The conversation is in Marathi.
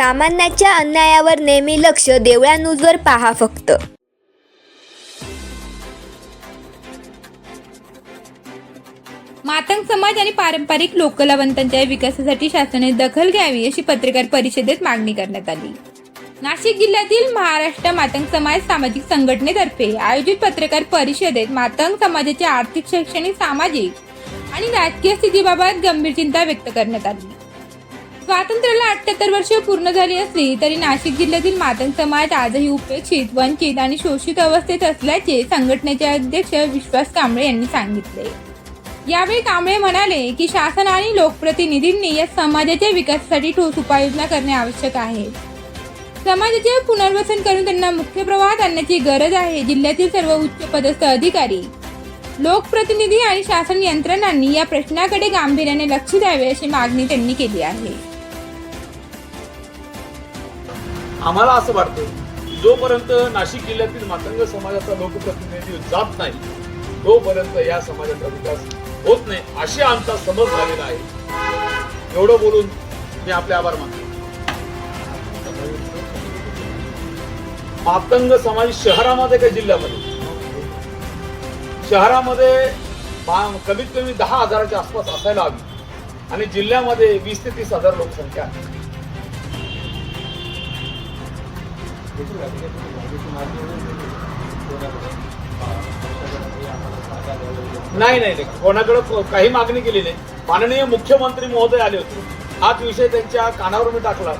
सामान्याच्या अन्यायावर नेहमी लक्ष देवळा न्यूजवर पहा फक्त. मातंग समाज आणि पारंपरिक लोककलावंतांच्या विकासासाठी शासनाने दखल घ्यावी अशी पत्रकार परिषदेत मागणी करण्यात आली. नाशिक जिल्ह्यातील महाराष्ट्र मातंग समाज सामाजिक संघटनेतर्फे आयोजित पत्रकार परिषदेत मातंग समाजाच्या आर्थिक शैक्षणिक सामाजिक आणि राजकीय स्थितीबाबत गंभीर चिंता व्यक्त करण्यात आली. स्वातंत्र्याला अठ्याहत्तर वर्षे पूर्ण झाली असली तरी नाशिक जिल्ह्यातील मातंग समाज आजही उपेक्षित वंचित आणि शोषित अवस्थेत असल्याचे संघटनेचे अध्यक्ष विश्वास कांबळे यांनी सांगितले. यावेळी कांबळे म्हणाले की शासन आणि लोकप्रतिनिधींनी या समाजाच्या विकासासाठी ठोस उपाययोजना करणे आवश्यक आहे. समाजाचे पुनर्वसन करून त्यांना मुख्य प्रवाहात आणण्याची गरज आहे जिल्ह्यातील सर्व उच्च पदस्थ अधिकारी लोकप्रतिनिधी आणि शासन यंत्रणांनी या प्रश्नाकडे गांभीर्याने लक्ष द्यावे अशी मागणी त्यांनी केली आहे. आम्हाला असं वाटतं जोपर्यंत नाशिक जिल्ह्यातील मातंग समाजाचा लोकप्रतिनिधी जात नाही तोपर्यंत या समाजाचा विकास होत नाही अशी आमचा समज झालेला आहे. एवढं बोलून मी आपले आभार मानतो. मातंग समाज शहरामध्ये का जिल्ह्यामध्ये? शहरामध्ये कमीत कमी दहा हजाराच्या आसपास असायला हवी. आणि जिल्ह्यामध्ये वीस ते तीस हजार लोकसंख्या आहे. नाही नाही नाही. कोणाकडे काही मागणी केली नाही. माननीय मुख्यमंत्री महोदय आले होते. हाच विषय त्यांच्या कानावर मी टाकला.